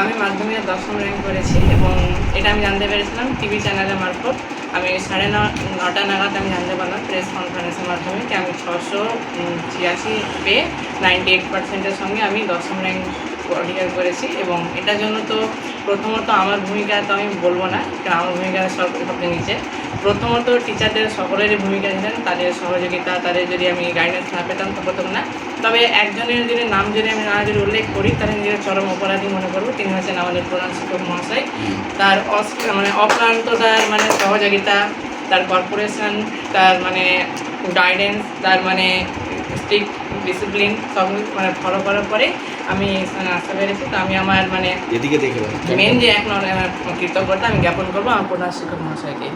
আমি মাধ্যমিক দশম র্যাঙ্ক করেছি এবং এটা আমি জানতে পেরেছিলাম টিভি চ্যানেলের মারফত। আমি সাড়ে নটা নাগাদ আমি জানতে পারলাম প্রেস কনফারেন্সের মাধ্যমে যে আমি ছশো ছিয়াশি পে নাইনটি এইট পার্সেন্টের সঙ্গে আমি দশম র্যাঙ্ক অধিকার করেছি এবং এটার জন্য তো প্রথমত আমার ভূমিকা তো আমি বলব না, কারণ আমার ভূমিকা সবচেয়ে নিচে। প্রথমত টিচারদের সকলেরই ভূমিকা ছিলেন তাদের সহযোগিতা তাদের যদি আমি গাইডেন্স না পেতাম তো প্রথম না। তবে একজনের যদি নাম যদি আমি না যদি উল্লেখ করি তাহলে নিজের চরম অপরাধী মনে করব। তিনি হচ্ছেন আমাদের প্রধান শিক্ষক মহাশয়। তার মানে অক্লান্ত তার মানে সহযোগিতা তার কর্পোরেশন তার মানে গাইডেন্স তার মানে স্ট্রিক্ট ডিসিপ্লিন সব মানে ফলো করার পরে আমি এখানে আসতে পেরেছি। তো আমি আমার মানে এদিকে দেখে মেন যে আমার কৃতজ্ঞতা আমি জ্ঞাপন করব আমার প্রধান শিক্ষক মহাশয়কে।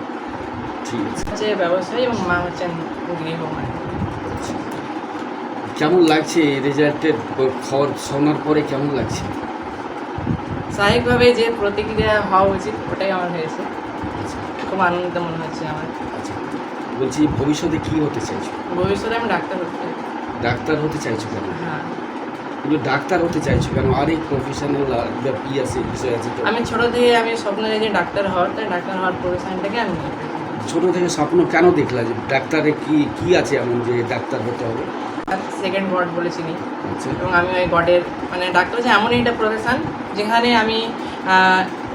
ঠিক আছে। হচ্ছে ব্যবসায়ী এবং মা হচ্ছেন গৃহমানী কেমন লাগছে রেজাল্টের খবর শোনার পরে কেমন লাগছে? স্বাভাবিকভাবে যে প্রতিক্রিয়া হওয়া উচিত ওটাই আমার হয়েছে। খুব আনন্দিত মনে হচ্ছে আমার। আচ্ছা বলছি ভবিষ্যতে কি হতে চাইছো? ভবিষ্যতে আমি ডাক্তার হতে চাই। ডাক্তার হতে চাইছো কেন? হ্যাঁ। কিন্তু ডাক্তার হতে চাইছো কেন? আর এই প্রফেশনাল ই আছে বিষয় আছে আমি ছোটো থেকে আমি স্বপ্ন দেখি ডাক্তার হওয়ার তাই ডাক্তার হওয়ার প্রফেশনটাকে আমি। ছোট থেকে স্বপ্ন কেন দেখলা যে ডাক্তারে কি কি আছে এমন যে ডাক্তার হতে হবে? সেকেন্ড গড বলেছিনি আচ্ছা। এবং আমি ওই গডের মানে ডাক্তার হচ্ছে এমনই একটা প্রফেশন যেখানে আমি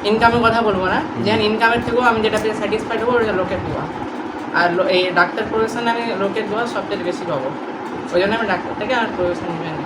ইনকামের কথা বলব না। যেখানে ইনকামের থেকেও আমি যেটা পেয়ে স্যাটিসফাইড হব ওটা লোকের দোয়া। আর এই ডাক্তার প্রফেশনে আমি লোকের দোয়া সবচেয়ে বেশি পাবো। ওই জন্য আমি ডাক্তারটাকে আমার প্রফেশন হিসেবে